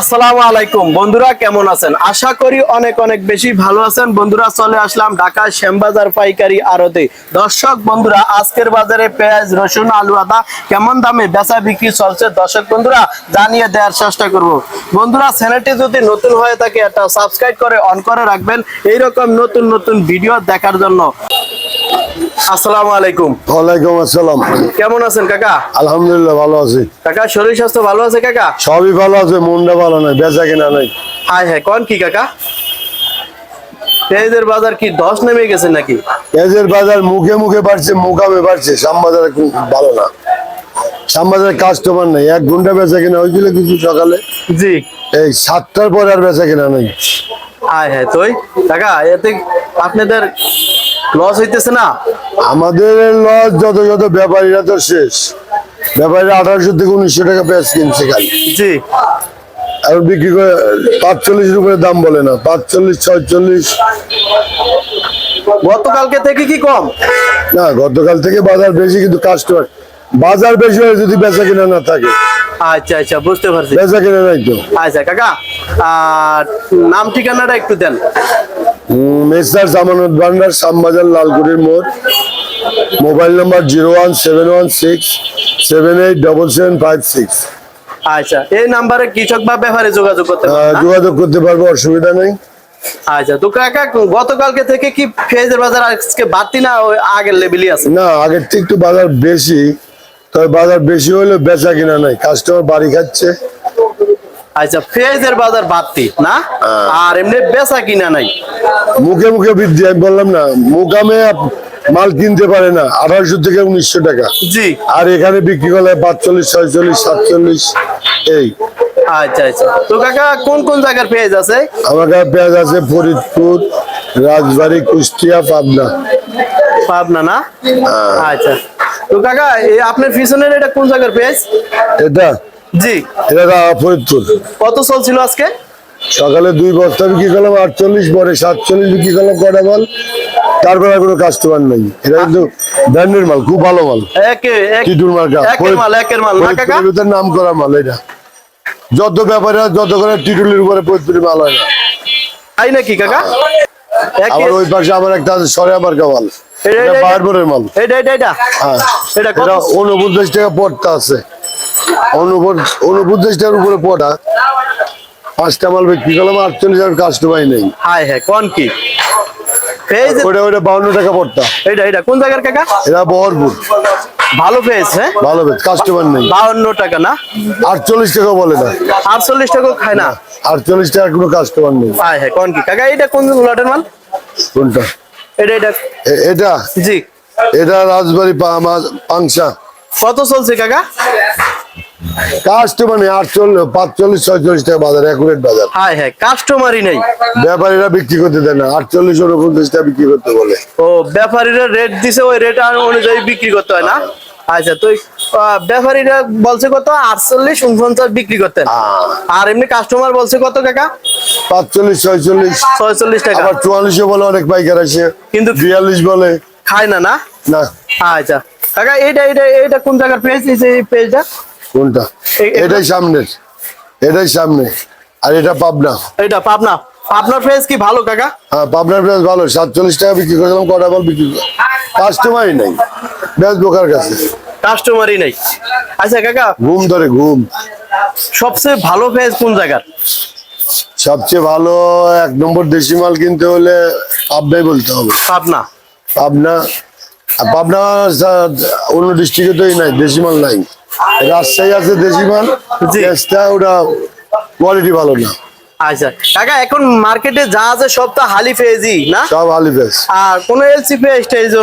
আসসালামু আলাইকুম। বন্ধুরা কেমন আছেন? আশা করি অনেক অনেক বেশি ভালো আছেন। বন্ধুরা চলে আসলাম ঢাকা শ্যামবাজার পাইকারি আড়তে। দর্শক বন্ধুরা আজকের বাজারে পেঁয়াজ রসুন আলু আদা কেমন দামে বেচা বিক্রি চলছে? দর্শক বন্ধুরা জানিয়ে দেওয়ার চেষ্টা করব। বন্ধুরা চ্যানেলটি যদি নতুন হয়ে থাকে একটা সাবস্ক্রাইব করে অন করে রাখবেন। এইরকম নতুন নতুন ভিডিও দেখার জন্য। আসসালামু আলাইকুম। ওয়ালাইকুম আসসালাম। কেমন আছেন কাকা? আলহামদুলিল্লাহ ভালো আছি। কাকা শরীর স্বাস্থ্য ভালো আছে কাকা? সবই ভালো আছে মনটা ভালো নাই বেচা কিনা নাই হাই হ্যাঁ কোন কি কাকা? পেঁয়াজের বাজার কি দশ নেমে গেছে নাকি? পেঁয়াজের বাজার মুখে মুখে বাড়ছে মুখামে বাড়ছে। শ্যামবাজারে ভালো না। শ্যামবাজারে কাস্টমার নেই। এক ঘণ্টা বেচা কিনা হয়েছিল কিছু সকালে। জি। এই সাতটার পরে আর বেচা কিনা নেই। হাই হ্যাঁ তুই? কাকা এতে আপনাদের লস হইতেছে না? আমাদের লস যত যত ব্যাপারীরা তো শেষ। ব্যাপারীরা আঠারোশো থেকে উনিশশো টাকা পেঁয়াজ কিনছে জি। আর বিক্রি করে পাঁচচল্লিশ উপরে দাম বলে না পাঁচচল্লিশ ছয়চল্লিশ। গতকালকে থেকে কি কম? না গতকাল থেকে বাজার বেশি কিন্তু কাস্টমার বাজার বেশি হলে যদি বেচা কিনা না থাকে। আচ্ছা আচ্ছা বুঝতে পারছি। বেচা কিনা নাই তো। আচ্ছা কাকা আর নাম ঠিকানাটা একটু দেন। মেসার জামানত ভান্ডার শ্যামবাজার লালগুড়ির মোড়। Mobile number zero one seven one six seven eight double seven five six. আচ্ছা এই নাম্বারে কৃষক বা ব্যাপারে যোগাযোগ করতে যোগাযোগ করতে পারব অসুবিধা নেই। আচ্ছা তো কাকা গতকালকে থেকে কি পেঁয়াজের বাজার আজকে বাড়তি না আগের লেভেলই আছে? না আগের থেকে একটু বাজার বেশি তবে বাজার বেশি হলে বেচা কিনা নাই কাস্টমার বাড়ি খাচ্ছে। আচ্ছা পেঁয়াজের বাজার বাড়তি না? হ্যাঁ। আর এমনি বেচা কিনা নাই? মুখে মুখে বৃদ্ধি আমি বললাম না আপ- মাল কিনতে পারে না আঠারোশো থেকে উনিশশো টাকা। জি। আর এখানে বিক্রি করলে পাঁচচল্লিশ ছয়চল্লিশ সাতচল্লিশ এই। আচ্ছা আচ্ছা। তো কাকা কোন কোন জায়গার পেঁয়াজ আছে? আমার কাছে পেঁয়াজ আছে ফরিদপুর রাজবাড়ী কুষ্টিয়া পাবনা। পাবনা না? আচ্ছা। তো কাকা এই আপনার পিছনের এটা কোন জায়গার পেঁয়াজ? এটা? জি। এটা ফরিদপুর। কত চলছিল আজকে? সকালে দুই বস্তা বিক্রি করলাম আটচল্লিশ পরে সাতচল্লিশ বিক্রি করলাম কটা মাল। তারপরে আর কোনো কাস্টমার নেই। এটা কিন্তু ব্র্যান্ডের মাল খুব ভালো মাল। টিটুর মার্কা। নাম করা মাল এটা। যত ব্যাপারে যত করে টিটুলের উপরে ফরিদপুরের মাল হয় না। তাই নাকি কাকা? আবার ওই পাশে আমার একটা আছে সরে আমার মাল। এটা- মাল। এটা এটা এটা? হ্যাঁ। এটা উনপঞ্চাশ টাকা পটটা আছে। উনপঞ্চাশ টাকার উপরে পটা পাঁচটা মাল বিক্রি করলাম আটচল্লিশ হাজার কাস্টমার নেই। হ্যাঁ কোন কি? পেঁয়াজ ওটা ওটা বাউন্ন টাকা এটা এটা কোন জায়গার কাকা? এটা বহরপুর ভালো হ্যাঁ? ভালো কাস্টমার নেই। বাউন্ন টাকা না? আটচল্লিশ টাকা বলে না। আটচল্লিশ টাকা খায় না? আটচল্লিশ টাকা কোনো কাস্টমার নেই। হাই হ্যাঁ কোন কি? কাকা এটা কোন লটের মাল? কোনটা? এটা এটা এটা? জি। এটা রাজবাড়ি পা- মা- পাংশা। কত চলছে কাকা? কাস্টমার নেই আটচল্লিশ পাঁচচল্লিশ ছয়চল্লিশ টাকা বাজার একুরেট বাজার। হাই হ্যাঁ কাস্টমারই নেই। ব্যাপারীরা বিক্রি করতে দেয় না আটচল্লিশ উনপঞ্চাশ টাকা বিক্রি করতে বলে। ও ব্যাপারীরা রেট দিছে ওই রেট অনুযায়ী বিক্রি করতে হয় না? আচ্ছা তো ব্যাপারীরা বলছে কত? আটচল্লিশ উনপঞ্চাশ বিক্রি করতে। আর এমনি কাস্টমার বলছে কত কাকা? পাঁচচল্লিশ ছয়চল্লিশ। ছয়চল্লিশ টাকা। আবার চুয়াল্লিশে বলে অনেক পাইকার আসে। কিন্তু বিয়াল্লিশ বলে। খায় না না? না। আচ্ছা। কাকা এইটা এইটা এইটা কোন জায়গার পেজ এই পেজটা কোনটা? এটাই সামনের। এটাই সামনে আর এটা পাবনা। এইটা পাবনা। আপনার পেজ কি? ভালো কাকা? হ্যাঁ পাবনার বেশ ভালো। সাতচল্লিশ টাকা বিক্রি করেছিলাম কটা বল বিক্রি করে কাস্টমারই নেই। বেশ বোকার কাছে। কাস্টমারই নেই। আচ্ছা কাকা ঘুম ধরে ঘুম। সবচেয়ে ভালো পেজ কোন জায়গার? সবচেয়ে ভালো এক নম্বর দেশি মাল কিনতে হলে পাবনাই বলতে হবে। পাবনা। পাবনা। পাবনা অন্য ডিস্ট্রিক্টে তোই নাই দেশি মাল নাই। রাজশাহী আছে দেশি মাল। টেস্টটা ওটা কোয়ালিটি ভালো না। আচ্ছা। কাকা এখন মার্কেটে যা আছে সব তো হালি না? সব পেস আর কোনো এলসি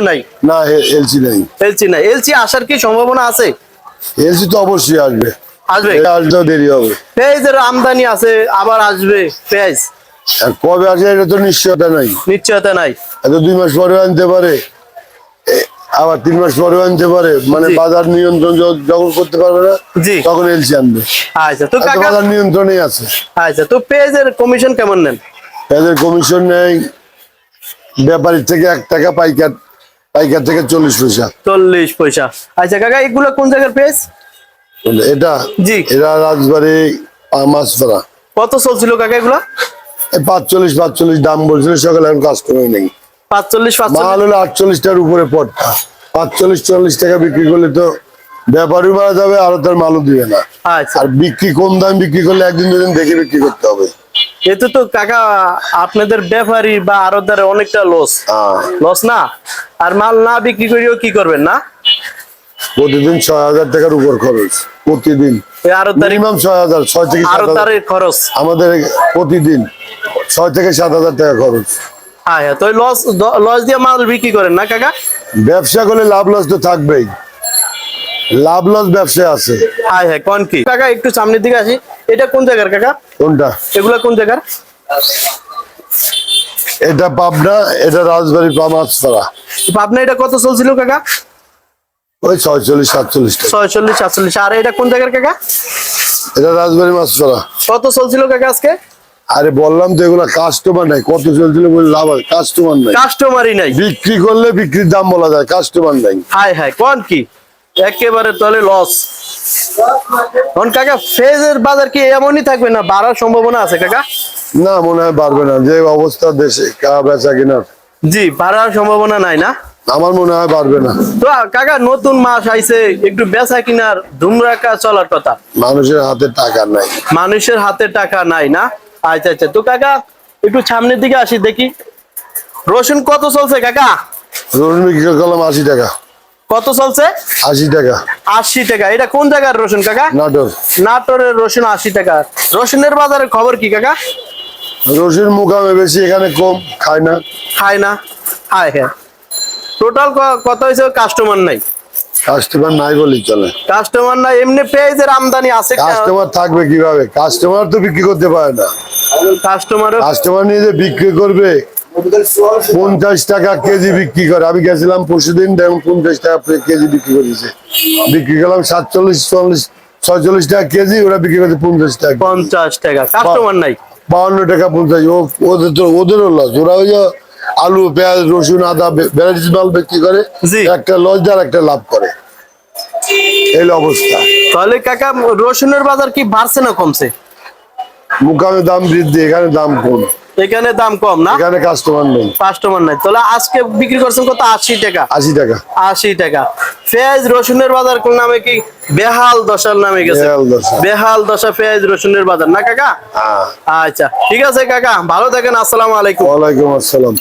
নাই? না এলসি নেই। এলসি নাই। এলসি আসার কি সম্ভাবনা আছে? এলসি তো অবশ্যই আসবে। আসবে? দেরি হবে। পেঁয়াজের আমদানি আছে আবার আসবে পেঁয়াজ। কবে আসে এটা তো নিশ্চয়তা নাই। নিশ্চয়তা নাই। এত দুই মাস পরে আনতে পারে। আবার তিন মাস পরে আনতে পারে। মানে বাজার নিয়ন্ত্রণ যখন করতে পারবে না। তখন এলসি আনবে। আচ্ছা তো বাজার নিয়ন্ত্রণেই আছে। আচ্ছা তো পেঁয়াজের কমিশন কেমন নেন? এদের কমিশন নেই। ব্যাপারীর থেকে এক টাকা পাইকার পাইকার থেকে চল্লিশ পয়সা। চল্লিশ পয়সা। আচ্ছা কাকা এগুলো কোন জায়গার পেঁয়াজ? এটা জি। এটা রাজবাড়ি মাছপাড়া। কত চলছিল কাকা এগুলা? পাঁচচল্লিশ পাঁচচল্লিশ দাম বলছিল সকালে এখন কাস্টমার নেই। পাঁচচল্লিশ মাল পাঁচচল্লিশ হলো আটচল্লিশ টাকার উপরে পড়তা পাঁচচল্লিশ চল্লিশ টাকা বিক্রি করলে তো ব্যাপারী মারা যাবে আরও তার মালও দিবে না। আচ্ছা। আর বিক্রি কম দাম বিক্রি করলে একদিন দুদিন দেখে বিক্রি করতে হবে। এতে তো কাকা আপনাদের ব্যাপারী বা আরও অনেকটা লস লস না? আর মাল না বিক্রি করিও কি করবেন না? প্রতিদিন ছয় হাজার টাকার উপর খরচ প্রতিদিন। মিনিমাম ছয় হাজার ছয় থেকে আমাদের প্রতিদিন ছয় থেকে সাত হাজার টাকা খরচ। হ্যাঁ হ্যাঁ তো লস লস দিয়ে মাল বিক্রি করেন না কাকা? ব্যবসা করলে লাভ লস তো থাকবেই। লাভ লস ব্যবসা আছে। হ্যাঁ হ্যাঁ কোন কি? কাকা একটু সামনের দিকে আসি। এটা কোন জায়গার কাকা? কোনটা? এগুলা কোন জায়গার? এটা পাবনা এটা রাজবাড়ি পামাছপাড়া। আপনার এটা কত চলছিল কাকা? ওই ছয়চল্লিশ সাতচল্লিশ। ছয়চল্লিশ সাতচল্লিশ। আর এটা কোন জায়গার কাকা? এটা রাজবাড়ি মাছপাড়া। কত চলছিল কাকা আজকে? আরে বললাম তো এগুলা কাস্টমার নাই। কত চলছিল বলে লাভ কাস্টমার নাই। কাস্টমারই নাই। বিক্রি করলে বিক্রির দাম বলা যায়। কাস্টমার নাই। হাই হাই কোন কি? একেবারে তাহলে লস কাকা ফেজের বাজার কি এমনই থাকবে না বাড়ার সম্ভাবনা আছে কাকা? না মনে হয় না। যে অবস্থা দেশে কা বেচা কিনার জি বাড়ার সম্ভাবনা নাই না? আমার মনে হয় পারবে না। তো কাকা নতুন মাস আইছে একটু বেচা কিনার ধুম রাখা চলার কথা। মানুষের হাতে টাকা নাই। মানুষের হাতে টাকা নাই না? আচ্ছা আচ্ছা। তো কাকা একটু সামনের দিকে আসি দেখি। রসুন কত চলছে কাকা? রসুন বিক্রি করলাম আশি টাকা। কত চলছে? আশি টাকা। আশি টাকা। এটা কোন জায়গার রসুন কাকা? নাটোর। নাটোরের রসুন আশি টাকা। রসুনের বাজারের খবর কি কাকা? রসুন মুখামে বেশি এখানে কম খায় না। খায় না? হায়। হ্যাঁ টোটাল কত হয়েছে? কাস্টমার নাই। কাস্টমার নাই বলেই চলে। কাস্টমার নাই এমনি পেঁয়াজের আমদানি আছে কাস্টমার থাকবে কীভাবে? কাস্টমার তো বিক্রি করতে পারে না। কাস্টমার কাস্টমার নিয়ে যে বিক্রি করবে পঞ্চাশ টাকা কেজি বিক্রি করে। আমি গেছিলাম পরশুদিন দেখুন পঞ্চাশ টাকা কেজি বিক্রি করেছে। বিক্রি করলাম সাতচল্লিশ চল্লিশ ছয়চল্লিশ টাকা কেজি ওরা বিক্রি করছে পঞ্চাশ টাকা পঞ্চাশ টাকা। কাস্টমার নাই। বাউন্ন টাকা পঞ্চাশ। ওদের তো ওদেরও লস ওরা ওই আলু পেঁয়াজ রসুন আদা ভ্যারাইটিস মাল বিক্রি করে একটা লস দেয় একটা লাভ করে। এই অবস্থা। তাহলে কাকা রসুনের বাজার কি বাড়ছে না কমছে? মুকামে দাম বৃদ্ধি এখানে দাম কম। এখানে দাম কম না? এখানে কাস্টমার নেই। কাস্টমার নাই। তাহলে আজকে বিক্রি করছেন কত? আশি টাকা। আশি টাকা। আশি টাকা। পেঁয়াজ রসুনের বাজার কোন নামে কি? বেহাল দশার নামে গেছে। বেহাল দশা। ফেয়াজ দশা পেঁয়াজ রসুনের বাজার। না কাকা? হ্যাঁ। আচ্ছা ঠিক আছে কাকা। ভালো থাকেন। আসসালামু আলাইকুম। ওয়ালাইকুম আসসালাম।